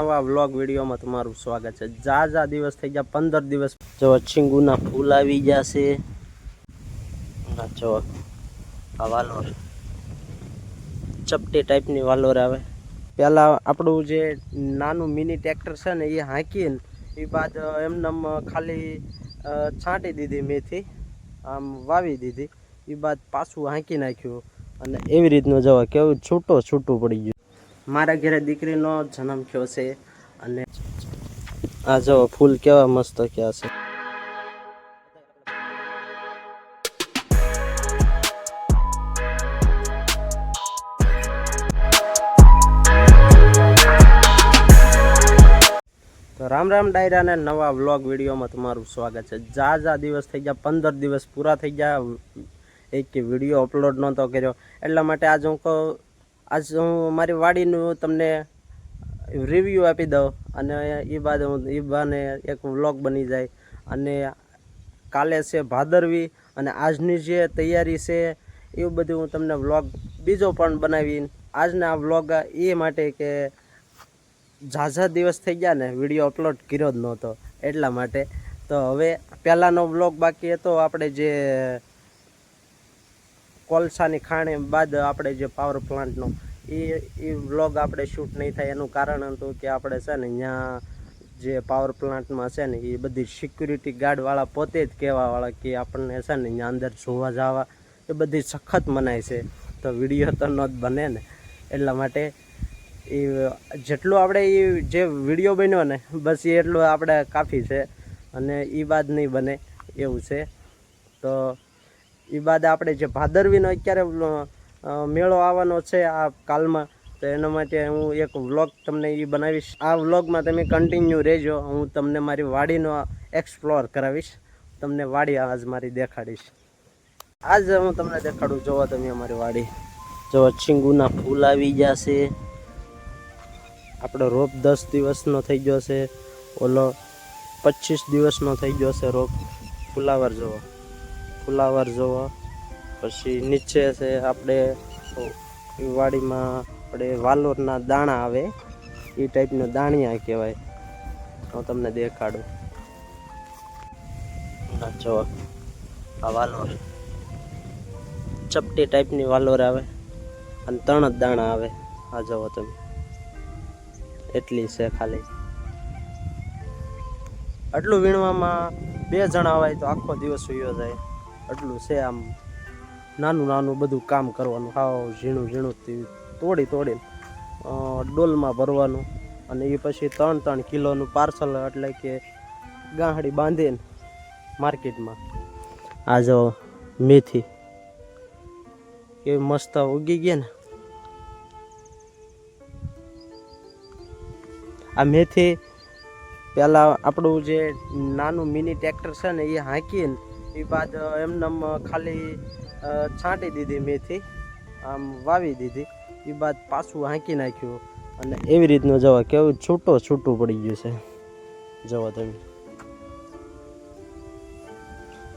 નવા વ્લોગ વિડીયોમાં તમારું સ્વાગત છે. જા જા દિવસ થઈ ગયા, પંદર દિવસ. જો છીંગુના ફૂલ આવી ગયા છે જો, આ વાલોર. ચપટી ટાઈપની વાલોર આવે. પહેલાં આપણું જે નાનું મિની ટ્રેક્ટર છે ને, એ હાંકીને, એ બાદ એમને ખાલી છાંટી દીધી મેથી. આમ વાવી દીધી. એ બાદ પાછું હાંકી નાખ્યું. અને એવી રીતનું જવા કેવું છૂટો છૂટું પડી ગયું. મારા ઘરે દીકરીનો જન્મ થયો છે અને આ જો ફૂલ કેવા મસ્ત ક્યાં છે. તો રામ રામ ડાયરાને નવા વ્લોગ વિડીયોમાં તમારું સ્વાગત છે. જા જા દિવસ થઈ ગયા, પંદર દિવસ પૂરા થઈ ગયા. એક વીડિયો અપલોડ નહોતો કર્યો. એટલા માટે આજ હું આજ હું મારી વાડીનું તમને રિવ્યૂ આપી દઉં અને એ બાદ હું એ બાને એક વ્લોગ બની જાય. અને કાલે છે ભાદરવી અને આજની જે તૈયારી છે, એવું બધું હું તમને વ્લોગ બીજો પણ બનાવી આજના વ્લોગ એ માટે કે ઝાઝા દિવસ થઈ ગયા ને, વીડિયો અપલોડ કર્યો જ નહોતો એટલા માટે. તો હવે પહેલાંનો વ્લોગ બાકી હતો, આપણે જે કોલસાની ખાણી બાદ આપણે જે પાવર પ્લાન્ટનો એ એ વ્લોગ આપણે શૂટ નહીં થાય એનું કારણ હતું કે આપણે છે ને અહીંયા જે પાવર પ્લાન્ટમાં છે ને એ બધી સિક્યુરિટી ગાર્ડવાળા પોતે જ કહેવાવાળા કે આપણને છે ને અહીંયા અંદર જોવા જવા એ બધી સખત મનાય છે. તો વીડિયો તો ન જ બને ને. એટલા માટે એ જેટલું આપણે એ જે વીડિયો બન્યો ને બસ એટલું આપણે કાફી છે. અને એ બાદ નહીં બને એવું છે. તો એ બાદ આપણે જે ભાદરવીનો અત્યારે મેળો આવવાનો છે આ કાલમાં, તો એના માટે હું એક વ્લોગ તમને એ બનાવીશ. આ વ્લોગમાં તમે કન્ટિન્યુ રહેજો, હું તમને મારી વાડીનો એક્સપ્લોર કરાવીશ. તમને વાડી આજ મારી દેખાડીશ. આજ હું તમને દેખાડું, જોવો તમે અમારી વાડી. જો છીંગુના ફૂલ આવી છે. આપણો રોપ દસ દિવસનો થઈ ગયો છે. ઓલો પચીસ દિવસનો થઈ ગયો છે રોપ. ફુલાવર જોવો. ફુલાવર જોવો. પછી નીચે છે આપણે વાડીમાં આપણે વાલોરના દાણા આવે. એ ટાઈપના દાણિયા કહેવાય. હું તમને દેખાડું. જો, આ વાલોર. ચપટી ટાઈપની વાલોર આવે અને ત્રણ જ દાણા આવે. આ જવો તમે. એટલી છે ખાલી. આટલું વીણવામાં બે જણા હોય તો આખો દિવસ સુયો જાય. આટલું છે આમ નાનું નાનું બધું કામ કરવાનું. હાવ ઝીણું ઝીણું તોડી તોડીને ડોલમાં ભરવાનું અને એ પછી ત્રણ ત્રણ કિલોનું પાર્સલ એટલે કે ગાંહડી બાંધીને માર્કેટમાં. આ જો મેથી. કેવી મસ્ત ઉગી ગયા ને. આ મેથી પહેલાં આપણું જે નાનું મિની ટ્રેક્ટર છે ને, એ હાંકીને એ બાદ એમનેમ ખાલી છાંટી દીધી મેથી, આમ વાવી દીધી. એ બાદ પાછું હાંકી નાખ્યું. અને એવી રીતનું જવા કેવું છૂટો છૂટું પડી ગયું છે. જવો તમે.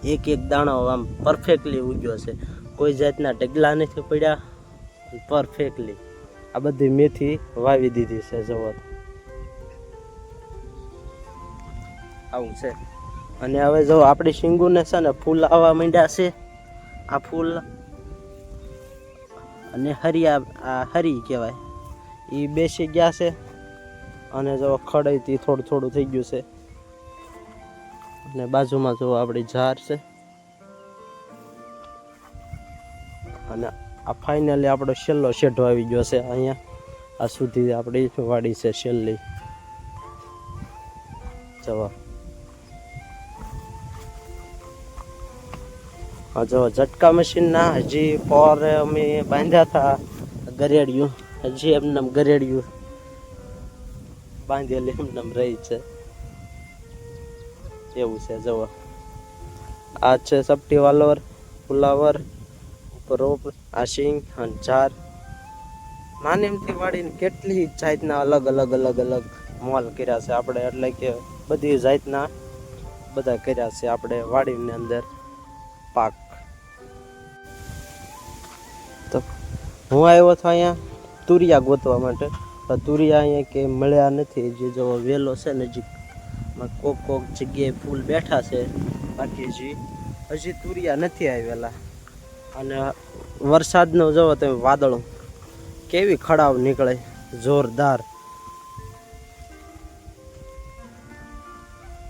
એક એક દાણો આમ પરફેક્ટલી ઉગ્યો છે. કોઈ જાતના ઢગલા નથી પડ્યા. પરફેક્ટલી આ બધી મેથી વાવી દીધી છે જવો. આવું છે. અને હવે જો આપણી શીંગુને છે ને ફૂલ આવવા માંડ્યા છે. આ ફૂલ અને હરિયા આ હરી કહેવાય. એ બેસી ગયા છે અને જો ખડાઈથી થોડું થોડું થઈ ગયું છે. અને બાજુમાં જો આપણી ઝાર છે. અને આ ફાઇનલી આપણો છેલ્લો શેઢો આવી ગયો છે અહીંયા. આ સુધી આપણી વાડી છે છેલ્લી. જવા જો ઝટકા મશીનના હજી પોર અમે બાંધ્યા હતા ગરેડિયું. હજી એમને ગરેડિયું બાંધેલી એમને રહી છે. એવું છે, જુઓ. આ છે સપટી વાલોર ફુલાવર રોપ, આશિંગ અને માને એમથી વાળીને કેટલી જાતના અલગ અલગ અલગ અલગ મોલ કર્યા છે આપણે. એટલે કે બધી જાતના બધા કર્યા છે આપણે વાડીની અંદર પાક. તો હું આવ્યો હતો અહીંયા તુરિયા ગોતવા માટે. તુરિયા અહીંયા કે મળ્યા નથી. જે જો વેલો છે નજીકમાં કોક કોક જગ્યાએ ફૂલ બેઠા છે. બાકી હજી હજી તુરિયા નથી આવેલા. અને વરસાદનો જવો તમે વાદળો કેવી ખડાવ નીકળે. જોરદાર.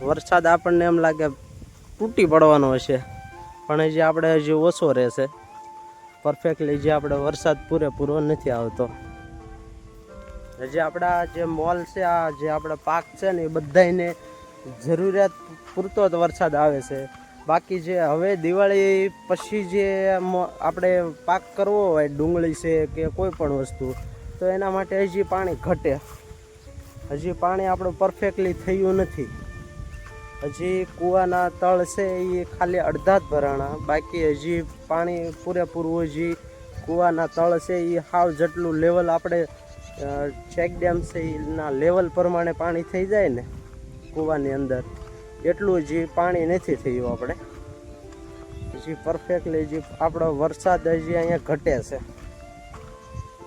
વરસાદ આપણને એમ લાગે તૂટી પડવાનો હશે. પણ હજી આપણે હજી ઓછો રહેશે. પરફેક્ટલી જે આપણે વરસાદ પૂરેપૂરો નથી આવતો. હજી આપણા જે મોલ છે, આ જે આપણા પાક છે ને, એ બધાને જરૂરિયાત પૂરતો જ વરસાદ આવે છે. બાકી જે હવે દિવાળી પછી જે આપણે પાક કરવો હોય, ડુંગળી છે કે કોઈ પણ વસ્તુ, તો એના માટે હજી પાણી ઘટે. હજી પાણી આપણું પરફેક્ટલી થયું નથી. હજી કૂવાના તળ છે એ ખાલી અડધા જ ભરાણા. બાકી હજી પાણી પૂરેપૂરું હજી કૂવાના તળ છે એ હાવ જેટલું લેવલ આપણે ચેક ડેમ છે એના લેવલ પ્રમાણે પાણી થઈ જાય ને કૂવાની અંદર. એટલું હજી પાણી નથી થયું આપણે. હજી પરફેક્ટલી હજી આપણો વરસાદ હજી અહીંયા ઘટે છે.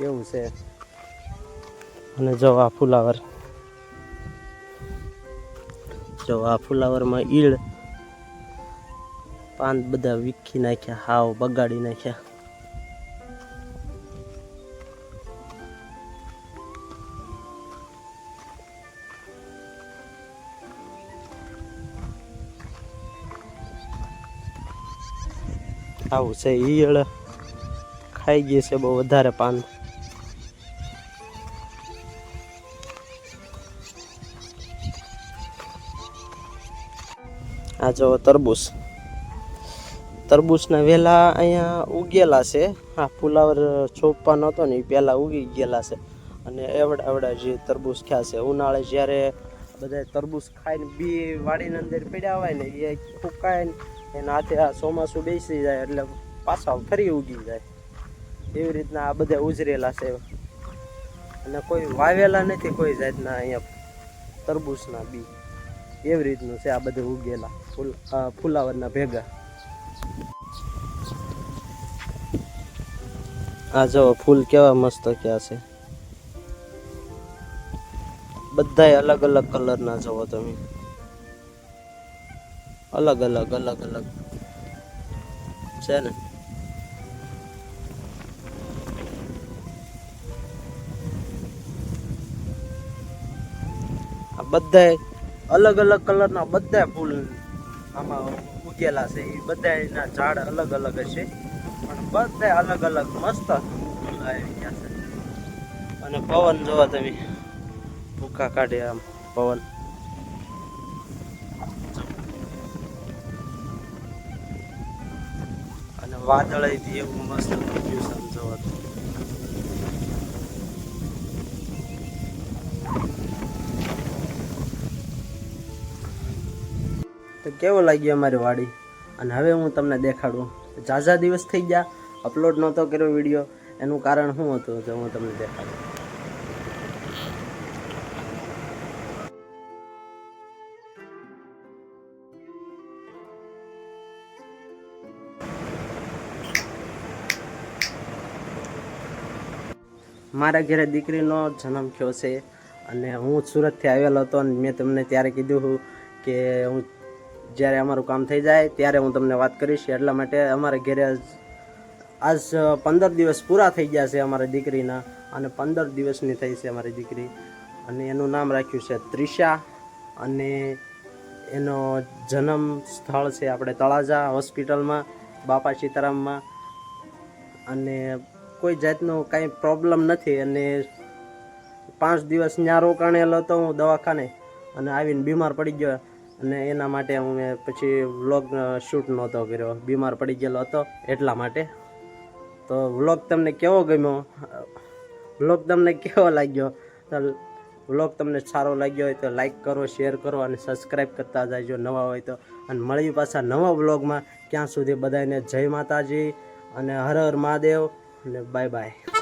એવું છે. અને જો આ ફુલાવર. જો આ ફુલાવરમાં ઈળ પાન બધા વીખી નાખ્યા હાવ બગાડી નાખ્યા આવું છે ઈયળ ખાઈ ગઈ છે બહુ વધારે પાન આ જો તરબૂચ. તરબૂચના વેલા અહીંયા ઉગેલા છે. આ ફુલાવર છોપવા નહોતો ને એ પહેલાં ઉગી ગયેલા છે. અને એવડા એવડા જે તરબૂચ ખ્યા છે. ઉનાળે જ્યારે બધા તરબૂચ ખાઈને બી વાડીની અંદર પડ્યા હોય ને, એ ફૂકાય ને, એના હાથે આ ચોમાસું બેસી જાય એટલે પાછા ફરી ઉગી જાય. એવી રીતના આ બધા ઉજરેલા છે. અને કોઈ વાવેલા નથી કોઈ જાતના અહીંયા તરબૂચના બી. એવી રીતનું છે આ બધું ઉગેલા ફૂલ ફુલાવરના ભેગા. આ જો ફૂલ કેવા મસ્ત ક્યાં છે. બધાય અલગ અલગ કલરના જોવો તમે. અલગ અલગ અલગ અલગ. છે ને? આ બધાય અલગ અલગ કલરના બધા ફૂલ આમાં ઉગેલા છે. એ બધા એના ઝાડ અલગ અલગ હશે. પણ બધા અલગ અલગ મસ્ત આવી ગયા છે. અને પવન જોવા તમે ભૂકા કાઢે આમ પવન. અને વાદળ એવું મસ્ત જોવા તો. તો કેવો લાગ્યો અમારી વાડી? અને હવે હું તમને દેખાડું. ઝાઝા દિવસ થઈ ગયા. અપલોડ નહોતો કર્યો વીડિયો એનું કારણ શું હતું? તો હું તમને દેખાડું. મારા ઘરે દીકરીનો જન્મ થયો છે અને હું સુરતથી આવેલો હતો અને મેં તમને ત્યારે કીધું હતું કે હું જ્યારે અમારું કામ થઈ જાય, ત્યારે હું તમને વાત કરીશ. એટલા માટે અમારા ઘેરે આજ- પંદર દિવસ પૂરા થઈ ગયા છે અમારા દીકરીના અને પંદર દિવસની થઈ છે અમારી દીકરી. અને એનું નામ રાખ્યું છે ત્રિષા અને એનો જન્મ સ્થળ છે આપણે તળાજા હોસ્પિટલમાં, બાપા સીતારામમાં. અને કોઈ જાતનો કાંઈ પ્રોબ્લેમ નથી અને પાંચ દિવસ ત્યાં રોકાણેલો હતો હું દવાખાને અને આવીને બીમાર પડી ગયો. અને એના માટે હું મેં પછી વ્લોગ શૂટ નહોતો કર્યો. બીમાર પડી ગયેલો હતો એટલા માટે. તો વ્લોગ તમને કેવો ગમ્યો? વ્લોગ તમને કેવો લાગ્યો? તો વ્લોગ તમને સારો લાગ્યો હોય તો લાઈક કરો શેર કરો અને સબસ્ક્રાઈબ કરતા જાયજો નવા હોય તો. અને મળી પાછા નવા વ્લોગમાં. ક્યાં સુધી બધાને જય માતાજી અને હર હર મહાદેવ અને બાય બાય